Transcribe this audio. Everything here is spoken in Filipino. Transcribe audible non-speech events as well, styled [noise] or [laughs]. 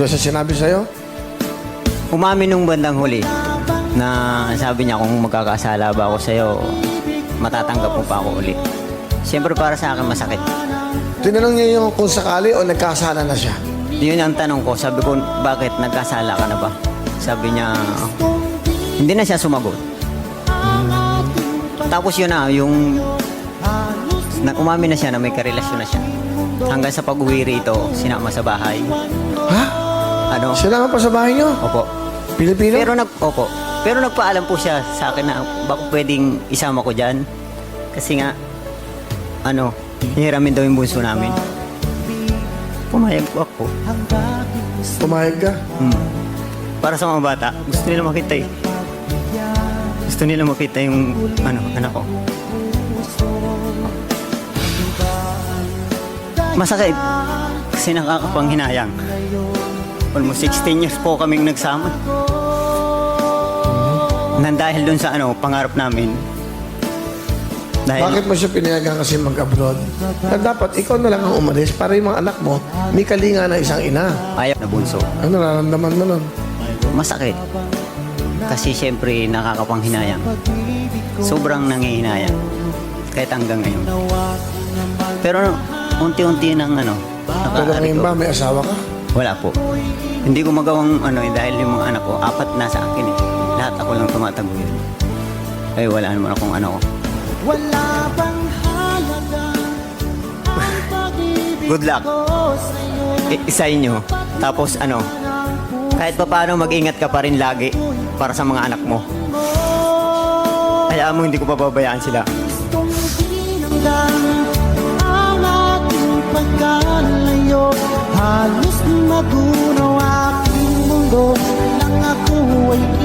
Ano siya sinabi sa'yo? Umamin nung bandang huli na sabi niya kung magkakasala ba ako sa'yo, matatanggap mo pa ako uli. Siyempre para sa akin masakit. Tinanong niya yung kung sakali o nagkasala na siya. Yun ang tanong ko. Sabi ko, bakit nagkasala ka na ba? Sabi niya, hindi na siya sumagot. Tapos yun na, yung na umamin na siya na may karelasyon na siya. Hanggang sa pag-uwi rito, sinama sa bahay. Ha? Ano? Sila nga pa sa bahay niyo? Opo. Pilipino? Pero nag opo. Pero nagpaalam po siya sa akin na baka pwedeng isama ko diyan. Kasi nga ano, hihiramin daw yung bunso namin. Pumayag po ako. Pumayag ka? Hmm. Para sa mga bata, gusto nila makita eh. Gusto nila makita yung ano, anak ko. Masakit. Kasi nakakapanghinayang. Almost 16 years po kaming nagsama. Nang dahil dun sa ano, pangarap namin. Dahil, Bakit mo siya pinayagan kasi mag-abroad? Na dapat ikaw na lang ang umalis para yung mga anak mo may kalinga na isang ina. Ayaw na bunso. Ano nararamdaman mo nun? Masakit. Kasi syempre nakakapanghinayang. Sobrang nangihinayang. Kahit hanggang ngayon. Pero unti-unti nang ano, Pero nakakari ngayon ko. ba may asawa ka? Wala po. Hindi ko magawang ano eh, dahil yung mga anak ko, apat na sa akin eh. Lahat ako lang tumataguyod. Ay wala naman akong ano ko. Wala bang halaga [laughs] Good luck. I- isa inyo. Tapos ano, kahit pa paano mag-ingat ka pa rin lagi para sa mga anak mo. Kaya mo hindi ko pababayaan sila. Gustong tinanggal ang ating pagkalayo Halos magunaw aking mundo. Nang ako ay